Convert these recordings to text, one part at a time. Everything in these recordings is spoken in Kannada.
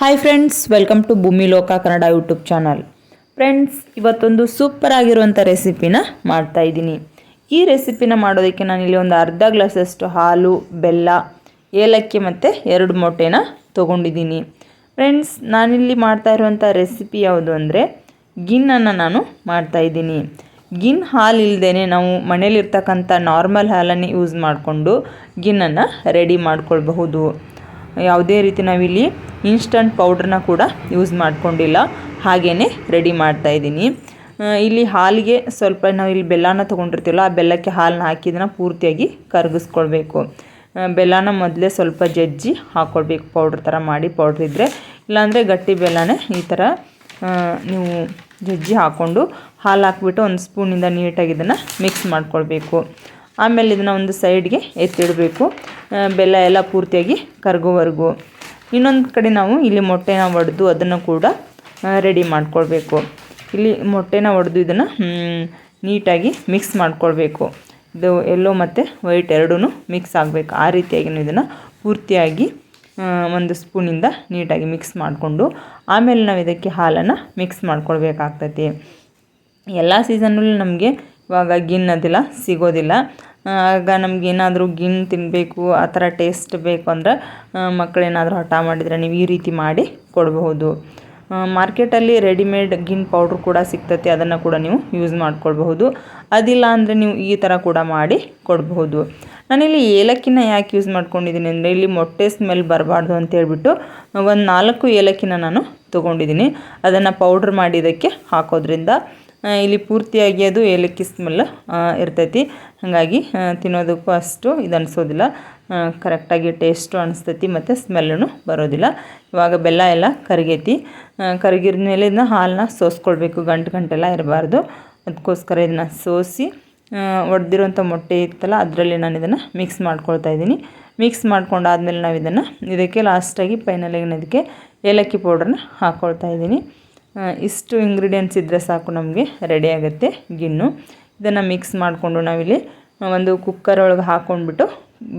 Hi friends welcome to Bhoomi Loka Kannada YouTube channel friends ಇವತ್ತೊಂದು ಸೂಪರ್ ಆಗಿರುವಂಥ ರೆಸಿಪಿನ ಮಾಡ್ತಾ ಇದ್ದೀನಿ. ಈ ರೆಸಿಪಿನ ಮಾಡೋದಕ್ಕೆ ನಾನಿಲ್ಲಿ ಒಂದು ಅರ್ಧ ಗ್ಲಾಸಷ್ಟು ಹಾಲು, ಬೆಲ್ಲ, ಏಲಕ್ಕಿ ಮತ್ತು ಎರಡು ಮೊಟ್ಟೆನ ತೊಗೊಂಡಿದ್ದೀನಿ. ಫ್ರೆಂಡ್ಸ್ ನಾನಿಲ್ಲಿ ಮಾಡ್ತಾ ಇರುವಂಥ ರೆಸಿಪಿ ಯಾವುದು ಅಂದರೆ ಗಿನ್ನನ್ನು ನಾನು ಮಾಡ್ತಾ ಇದ್ದೀನಿ. ಗಿನ್ ಹಾಲು ಇಲ್ಲದೇ ನಾವು ಮನೇಲಿರ್ತಕ್ಕಂಥ ನಾರ್ಮಲ್ ಹಾಲನ್ನು ಯೂಸ್ ಮಾಡಿಕೊಂಡು ಗಿನ್ನನ್ನು ರೆಡಿ ಮಾಡ್ಕೊಳ್ಬಹುದು. ಯಾವುದೇ ರೀತಿ ನಾವಿಲ್ಲಿ ಇನ್ಸ್ಟಂಟ್ ಪೌಡ್ರನ್ನ ಕೂಡ ಯೂಸ್ ಮಾಡಿಕೊಂಡಿಲ್ಲ. ಹಾಗೇ ರೆಡಿ ಮಾಡ್ತಾ ಇದ್ದೀನಿ. ಇಲ್ಲಿ ಹಾಲಿಗೆ ಸ್ವಲ್ಪ ನಾವು ಇಲ್ಲಿ ಬೆಲ್ಲನ ತೊಗೊಂಡಿರ್ತೀವಲ್ಲ, ಆ ಬೆಲ್ಲಕ್ಕೆ ಹಾಲನ್ನ ಹಾಕಿ ಇದನ್ನು ಪೂರ್ತಿಯಾಗಿ ಕರಗಿಸ್ಕೊಳ್ಬೇಕು. ಬೆಲ್ಲನ ಮೊದಲೇ ಸ್ವಲ್ಪ ಜಜ್ಜಿ ಹಾಕ್ಕೊಳ್ಬೇಕು ಪೌಡ್ರ್ ಥರ ಮಾಡಿ ಪೌಡ್ರ್ ಇದ್ದರೆ ಇಲ್ಲಾಂದರೆ ಗಟ್ಟಿ ಬೆಲ್ಲನೇ ಈ ಥರ ನೀವು ಜಜ್ಜಿ ಹಾಕ್ಕೊಂಡು ಹಾಲು ಹಾಕ್ಬಿಟ್ಟು ಒಂದು ಸ್ಪೂನಿಂದ ನೀಟಾಗಿ ಇದನ್ನು ಮಿಕ್ಸ್ ಮಾಡ್ಕೊಳ್ಬೇಕು. ಆಮೇಲೆ ಇದನ್ನು ಒಂದು ಸೈಡ್ಗೆ ಎತ್ತಿಡಬೇಕು. ಬೆಲ್ಲ ಎಲ್ಲ ಪೂರ್ತಿಯಾಗಿ ಕರಗೋವರೆಗೂ. ಇನ್ನೊಂದು ಕಡೆ ನಾವು ಇಲ್ಲಿ ಮೊಟ್ಟೆನ ಒಡೆದು ಅದನ್ನು ಕೂಡ ರೆಡಿ ಮಾಡ್ಕೊಳ್ಬೇಕು. ಇಲ್ಲಿ ಮೊಟ್ಟೆನ ಒಡೆದು ಇದನ್ನು ನೀಟಾಗಿ ಮಿಕ್ಸ್ ಮಾಡ್ಕೊಳ್ಬೇಕು. ಇದು ಎಲ್ಲೋ ಮತ್ತು ವೈಟ್ ಎರಡೂ ಮಿಕ್ಸ್ ಆಗಬೇಕು. ಆ ರೀತಿಯಾಗಿ ಇದನ್ನು ಪೂರ್ತಿಯಾಗಿ ಒಂದು ಸ್ಪೂನಿಂದ ನೀಟಾಗಿ ಮಿಕ್ಸ್ ಮಾಡಿಕೊಂಡು, ಆಮೇಲೆ ನಾವು ಇದಕ್ಕೆ ಹಾಲನ್ನು ಮಿಕ್ಸ್ ಮಾಡ್ಕೊಳ್ಬೇಕಾಗ್ತೈತಿ. ಎಲ್ಲ ಸೀಸನ್ನಲ್ಲಿ ನಮಗೆ ಇವಾಗ ಗಿನ್ನೋದಿಲ್ಲ ಸಿಗೋದಿಲ್ಲ. ಆಗ ನಮಗೇನಾದರೂ ಗಿನ್ ತಿನ್ನಬೇಕು ಆ ಥರ ಟೇಸ್ಟ್ ಬೇಕು ಅಂದರೆ ಮಕ್ಕಳೇನಾದರೂ ಹಠ ಮಾಡಿದರೆ ನೀವು ಈ ರೀತಿ ಮಾಡಿ ಕೊಡಬಹುದು. ಮಾರ್ಕೆಟಲ್ಲಿ ರೆಡಿಮೇಡ್ ಗಿನ್ ಪೌಡ್ರ್ ಕೂಡ ಸಿಗ್ತೈತೆ, ಅದನ್ನು ಕೂಡ ನೀವು ಯೂಸ್ ಮಾಡ್ಕೊಳ್ಬಹುದು. ಅದಿಲ್ಲ ಅಂದರೆ ನೀವು ಈ ಥರ ಕೂಡ ಮಾಡಿ ಕೊಡಬಹುದು. ನಾನಿಲ್ಲಿ ಏಲಕ್ಕಿನ ಯಾಕೆ ಯೂಸ್ ಮಾಡ್ಕೊಂಡಿದ್ದೀನಿ ಅಂದರೆ, ಇಲ್ಲಿ ಮೊಟ್ಟೆ ಸ್ಮೆಲ್ ಬರಬಾರ್ದು ಅಂತ ಹೇಳ್ಬಿಟ್ಟು, ಒಂದು ನಾಲ್ಕು ಏಲಕ್ಕಿನ ನಾನು ತೊಗೊಂಡಿದ್ದೀನಿ. ಅದನ್ನು ಪೌಡ್ರ್ ಮಾಡಿ ಇದಕ್ಕೆ ಹಾಕೋದ್ರಿಂದ ಇಲ್ಲಿ ಪೂರ್ತಿಯಾಗಿ ಅದು ಏಲಕ್ಕಿ ಸ್ಮೆಲ್ ಇರ್ತೈತಿ. ಹಾಗಾಗಿ ತಿನ್ನೋದಕ್ಕೂ ಅಷ್ಟು ಇದು ಅನಿಸೋದಿಲ್ಲ. ಕರೆಕ್ಟಾಗಿ ಟೇಸ್ಟು ಅನಿಸ್ತೈತಿ ಮತ್ತು ಸ್ಮೆಲ್ಲೂ ಬರೋದಿಲ್ಲ. ಇವಾಗ ಬೆಲ್ಲ ಎಲ್ಲ ಕರಗೈತಿ. ಕರಗಿದ ಮೇಲೆ ಇದನ್ನ ಹಾಲನ್ನ ಸೋಸ್ಕೊಳ್ಬೇಕು, ಗಂಟು ಗಂಟೆಲ್ಲ ಇರಬಾರ್ದು. ಅದಕ್ಕೋಸ್ಕರ ಇದನ್ನ ಸೋಸಿ ಒಡೆದಿರೋಂಥ ಮೊಟ್ಟೆ ಇತ್ತಲ್ಲ, ಅದರಲ್ಲಿ ನಾನು ಇದನ್ನು ಮಿಕ್ಸ್ ಮಾಡ್ಕೊಳ್ತಾ ಇದ್ದೀನಿ. ಮಿಕ್ಸ್ ಮಾಡ್ಕೊಂಡಾದ್ಮೇಲೆ ನಾವು ಇದನ್ನು ಇದಕ್ಕೆ ಲಾಸ್ಟಾಗಿ ಫೈನಲಾಗಿ ಇದಕ್ಕೆ ಏಲಕ್ಕಿ ಪೌಡ್ರನ್ನ ಹಾಕ್ಕೊಳ್ತಾ ಇದ್ದೀನಿ. ಇಷ್ಟು ಇಂಗ್ರೀಡಿಯೆಂಟ್ಸ್ ಇದ್ದರೆ ಸಾಕು ನಮಗೆ ರೆಡಿ ಆಗುತ್ತೆ ಗಿಣ್ಣು. ಇದನ್ನು ಮಿಕ್ಸ್ ಮಾಡಿಕೊಂಡು ನಾವಿಲ್ಲಿ ಒಂದು ಕುಕ್ಕರ್ ಒಳಗೆ ಹಾಕ್ಕೊಂಡ್ಬಿಟ್ಟು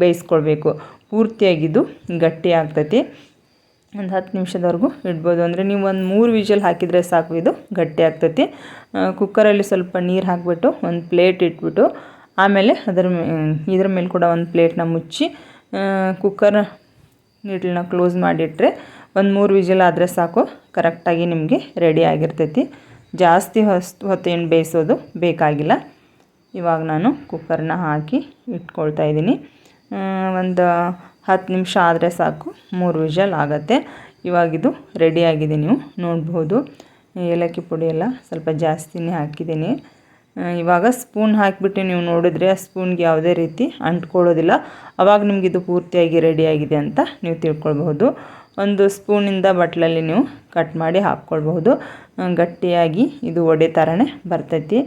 ಬೇಯಿಸ್ಕೊಳ್ಬೇಕು. ಪೂರ್ತಿಯಾಗಿದ್ದು ಗಟ್ಟಿ ಆಗ್ತೈತಿ. ಒಂದು ಹತ್ತು ನಿಮಿಷದವರೆಗೂ ಇಡ್ಬೋದು. ಅಂದರೆ ನೀವು ಒಂದು ಮೂರು ವಿಷಲ್ ಹಾಕಿದರೆ ಸಾಕು, ಇದು ಗಟ್ಟಿ ಆಗ್ತೈತಿ. ಕುಕ್ಕರಲ್ಲಿ ಸ್ವಲ್ಪ ನೀರು ಹಾಕಿಬಿಟ್ಟು ಒಂದು ಪ್ಲೇಟ್ ಇಟ್ಬಿಟ್ಟು, ಆಮೇಲೆ ಅದರ ಇದ್ರ ಮೇಲೆ ಕೂಡ ಒಂದು ಪ್ಲೇಟ್ನ ಮುಚ್ಚಿ ಕುಕ್ಕರ್ ನೀಟ್ಲನ್ನ ಕ್ಲೋಸ್ ಮಾಡಿಟ್ರೆ ಒಂದು ಮೂರು ವಿಜಿಲ್ ಆದರೆ ಸಾಕು. ಕರೆಕ್ಟಾಗಿ ನಿಮಗೆ ರೆಡಿ ಆಗಿರ್ತೈತಿ. ಜಾಸ್ತಿ ಹೊಸ್ತು ಹೊತ್ತೇನು ಬೇಯಿಸೋದು ಬೇಕಾಗಿಲ್ಲ. ಇವಾಗ ನಾನು ಕುಕ್ಕರ್ನ ಹಾಕಿ ಇಟ್ಕೊಳ್ತಾ ಇದ್ದೀನಿ. ಒಂದು ಹತ್ತು ನಿಮಿಷ ಆದರೆ ಸಾಕು. ಮೂರು ವಿಜಲ್ ಆಗುತ್ತೆ. ಇವಾಗಿದು ರೆಡಿಯಾಗಿದೆ ನೀವು ನೋಡ್ಬೋದು. ಏಲಕ್ಕಿ ಪುಡಿ ಎಲ್ಲ ಸ್ವಲ್ಪ ಜಾಸ್ತಿನೇ ಹಾಕಿದ್ದೀನಿ. ಇವಾಗ ಸ್ಪೂನ್ ಹಾಕಿಬಿಟ್ಟು ನೀವು ನೋಡಿದ್ರೆ ಆ ಸ್ಪೂನ್ಗೆ ಯಾವುದೇ ರೀತಿ ಅಂಟ್ಕೊಳ್ಳೋದಿಲ್ಲ. ಅವಾಗ ನಿಮಗಿದು ಪೂರ್ತಿಯಾಗಿ ರೆಡಿಯಾಗಿದೆ ಅಂತ ನೀವು ತಿಳ್ಕೊಳ್ಬಹುದು. ಒಂದು ಸ್ಪೂನಿಂದ ಬಟ್ಲಲ್ಲಿ ನೀವು ಕಟ್ ಮಾಡಿ ಹಾಕ್ಕೊಳ್ಬಹುದು. ಗಟ್ಟಿಯಾಗಿ ಇದು ಒಡೆ ಥರನೇ ಬರ್ತೈತಿ.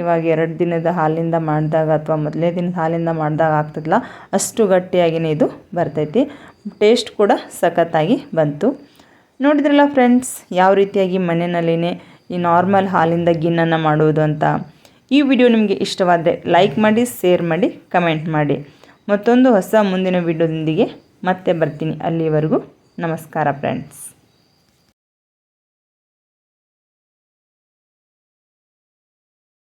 ಇವಾಗ ಎರಡು ದಿನದ ಹಾಲಿಂದ ಮಾಡಿದಾಗ ಅಥವಾ ಮೊದಲನೇ ದಿನದ ಹಾಲಿಂದ ಮಾಡಿದಾಗ ಆಗ್ತದಲ್ಲ, ಅಷ್ಟು ಗಟ್ಟಿಯಾಗಿಯೇ ಇದು ಬರ್ತೈತಿ. ಟೇಸ್ಟ್ ಕೂಡ ಸಖತ್ತಾಗಿ ಬಂತು. ನೋಡಿದ್ರಲ್ಲ ಫ್ರೆಂಡ್ಸ್, ಯಾವ ರೀತಿಯಾಗಿ ಮನೆಯಲ್ಲಿನೇ ಈ ನಾರ್ಮಲ್ ಹಾಲಿಂದ ಗಿನ್ನನ್ನು ಮಾಡುವುದು ಅಂತ? ಈ ವಿಡಿಯೋ ನಿಮಗೆ ಇಷ್ಟವಾದರೆ ಲೈಕ್ ಮಾಡಿ, ಶೇರ್ ಮಾಡಿ, ಕಮೆಂಟ್ ಮಾಡಿ. ಮತ್ತೊಂದು ಹೊಸ ಮುಂದಿನ ವಿಡಿಯೋದೊಂದಿಗೆ ಮತ್ತೆ ಬರ್ತೀನಿ. ಅಲ್ಲಿವರೆಗೂ ನಮಸ್ಕಾರ ಫ್ರೆಂಡ್ಸ್